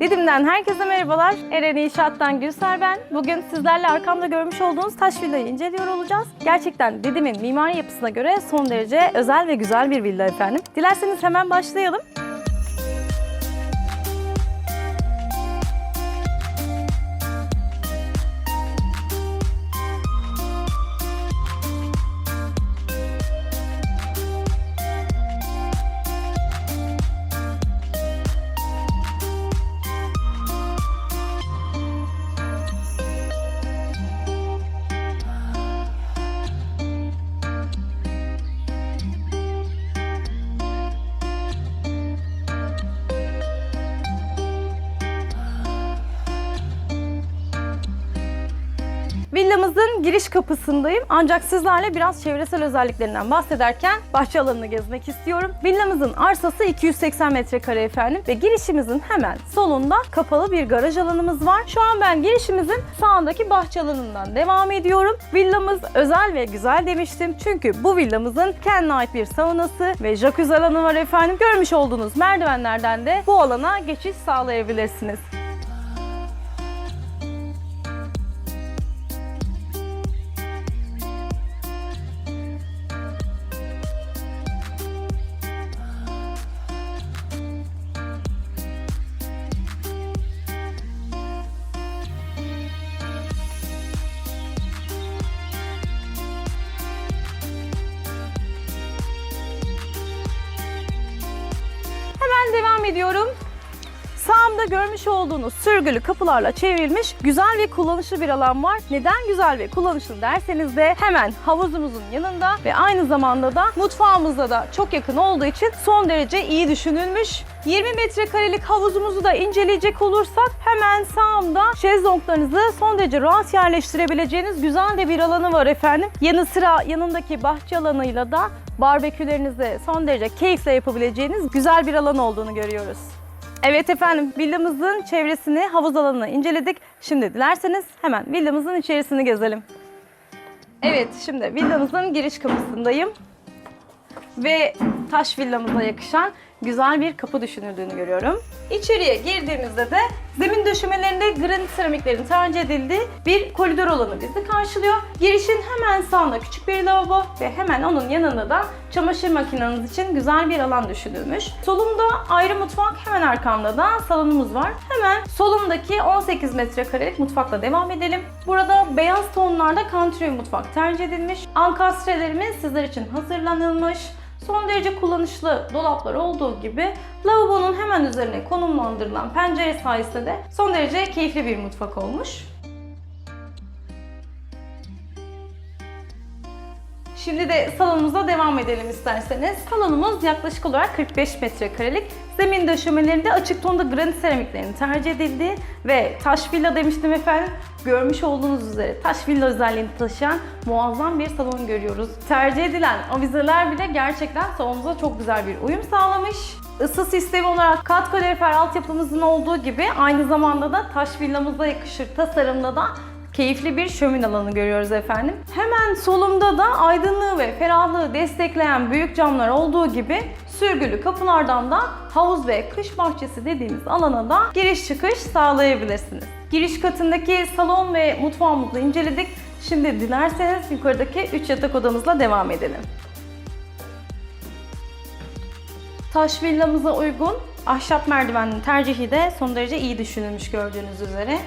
Didim'den herkese merhabalar. Eren İnşaat'tan Gülser ben. Bugün sizlerle arkamda görmüş olduğunuz taş villayı inceliyor olacağız. Gerçekten Didim'in mimari yapısına göre son derece özel ve güzel bir villa efendim. Dilerseniz hemen başlayalım. Villamızın giriş kapısındayım. Ancak sizlerle biraz çevresel özelliklerinden bahsederken bahçe alanını gezmek istiyorum. Villamızın arsası 280 metrekare efendim ve girişimizin hemen solunda kapalı bir garaj alanımız var. Şu an ben girişimizin sağındaki bahçe alanından devam ediyorum. Villamız özel ve güzel demiştim. Çünkü bu villamızın kendine ait bir saunası ve jacuzzi alanı var efendim. Görmüş olduğunuz merdivenlerden de bu alana geçiş sağlayabilirsiniz. Devam ediyorum. Sağımda görmüş olduğunuz sürgülü kapılarla çevrilmiş güzel ve kullanışlı bir alan var. Neden güzel ve kullanışlı derseniz de hemen havuzumuzun yanında ve aynı zamanda da mutfağımızda da çok yakın olduğu için son derece iyi düşünülmüş. 20 metrekarelik havuzumuzu da inceleyecek olursak hemen sağımda şezlonglarınızı son derece rahat yerleştirebileceğiniz güzel de bir alanı var efendim. Yanı sıra yanındaki bahçe alanıyla da barbekülerinizi son derece keyifle yapabileceğiniz güzel bir alan olduğunu görüyoruz. Evet efendim villamızın çevresini, havuz alanını inceledik. Şimdi dilerseniz hemen villamızın içerisini gezelim. Evet şimdi villamızın giriş kapısındayım. Ve taş villamıza yakışan güzel bir kapı düşünüldüğünü görüyorum. İçeriye girdiğimizde de zemin döşemelerinde granit seramiklerin tercih edildiği bir koridor alanı bizi karşılıyor. Girişin hemen sağında küçük bir lavabo ve hemen onun yanında da çamaşır makineniz için güzel bir alan düşünülmüş. Solumda ayrı mutfak, hemen arkamda da salonumuz var. Hemen solumdaki 18 metrekarelik mutfakla devam edelim. Burada beyaz tonlarda country mutfak tercih edilmiş. Ankastrelerimiz sizler için hazırlanılmış. Son derece kullanışlı dolaplar olduğu gibi lavabonun hemen üzerine konumlandırılan pencere sayesinde de son derece keyifli bir mutfak olmuş. Şimdi de salonumuza devam edelim isterseniz. Salonumuz yaklaşık olarak 45 metrekarelik. Zemin döşemelerinde açık tonda granit seramiklerin tercih edildiği ve taş villa demiştim efendim. Görmüş olduğunuz üzere taş villa özelliğini taşıyan muazzam bir salon görüyoruz. Tercih edilen avizeler bile gerçekten salonumuza çok güzel bir uyum sağlamış. Isı sistemi olarak kat kalorifer altyapımızın olduğu gibi aynı zamanda da taş villamıza yakışır tasarımda da keyifli bir şömin alanı görüyoruz efendim. Hemen solumda da aydınlığı ve ferahlığı destekleyen büyük camlar olduğu gibi sürgülü kapılardan da havuz ve kış bahçesi dediğimiz alana da giriş çıkış sağlayabilirsiniz. Giriş katındaki salon ve mutfağımızı inceledik. Şimdi dilerseniz yukarıdaki 3 yatak odamızla devam edelim. Taş villamıza uygun ahşap merdivenin tercihi de son derece iyi düşünülmüş gördüğünüz üzere.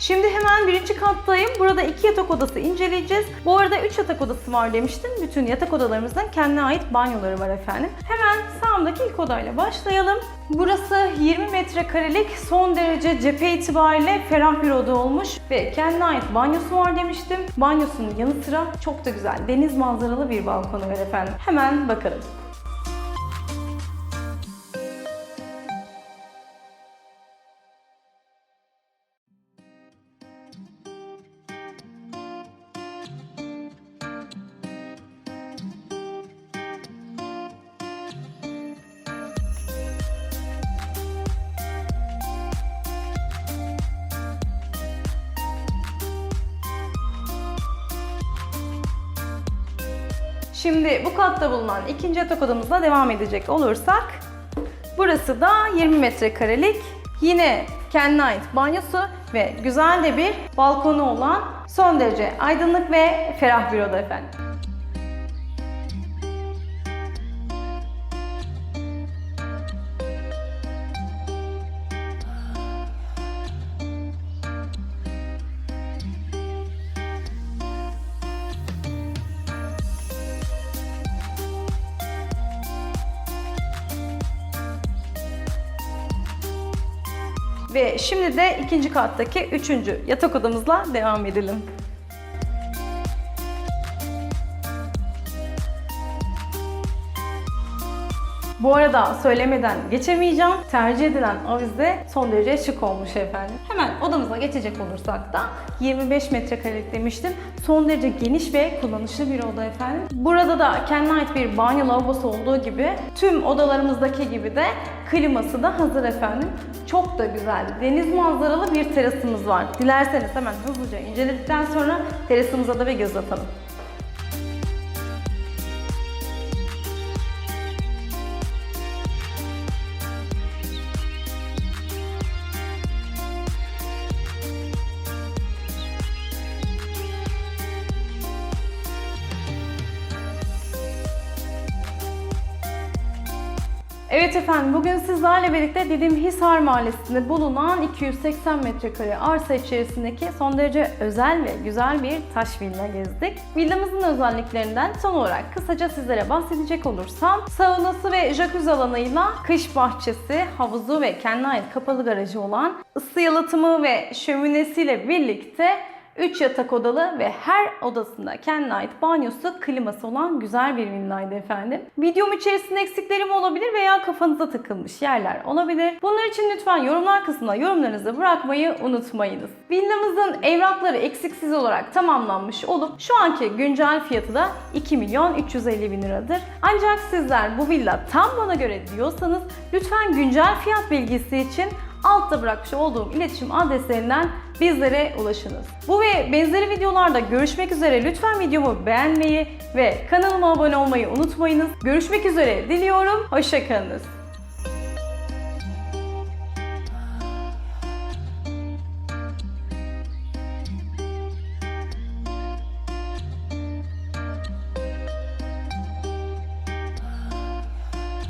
Şimdi hemen birinci kattayım. Burada iki yatak odası inceleyeceğiz. Bu arada üç yatak odası var demiştim. Bütün yatak odalarımızın kendine ait banyoları var efendim. Hemen sağımdaki ilk odayla başlayalım. Burası 20 metrekarelik son derece cephe itibariyle ferah bir oda olmuş ve kendine ait banyosu var demiştim. Banyosunun yanı sıra çok da güzel deniz manzaralı bir balkonu var efendim. Hemen bakalım. Şimdi bu katta bulunan ikinci yatak odamızla devam edecek olursak Burası da 20 metrekarelik yine kendine ait banyosu ve güzel de bir balkonu olan son derece aydınlık ve ferah bir oda efendim. Ve şimdi de ikinci kattaki üçüncü yatak odamızla devam edelim. Bu arada söylemeden geçemeyeceğim. Tercih edilen avize son derece şık olmuş efendim. Hemen odamıza geçecek olursak da 25 metrekarelik demiştim. Son derece geniş ve kullanışlı bir oda efendim. Burada da kendine ait bir banyo lavabosu olduğu gibi tüm odalarımızdaki gibi de kliması da hazır efendim. Çok da güzel deniz manzaralı bir terasımız var. Dilerseniz hemen hızlıca inceledikten sonra terasımıza da bir göz atalım. Evet efendim bugün sizlerle birlikte Didim Hisar Mahallesi'nde bulunan 280 metrekare arsa içerisindeki son derece özel ve güzel bir taş villa gezdik. Villamızın özelliklerinden son olarak kısaca sizlere bahsedecek olursam saunası ve jacuzzi alanıyla kış bahçesi, havuzu ve kendine ait kapalı garajı olan ısı yalıtımı ve şöminesiyle birlikte 3 yatak odalı ve her odasında kendine ait banyosu, kliması olan güzel bir villaydı efendim. Videom içerisinde eksiklerim olabilir veya kafanıza takılmış yerler olabilir. Bunlar için lütfen yorumlar kısmına yorumlarınızı bırakmayı unutmayınız. Villamızın evrakları eksiksiz olarak tamamlanmış olup şu anki güncel fiyatı da 2 milyon 350 bin liradır. Ancak sizler bu villa tam bana göre diyorsanız lütfen güncel fiyat bilgisi için altta bırakmış olduğum iletişim adreslerinden bizlere ulaşınız. Bu ve benzeri videolarda görüşmek üzere lütfen videomu beğenmeyi ve kanalıma abone olmayı unutmayınız. Görüşmek üzere diliyorum. Hoşçakalınız.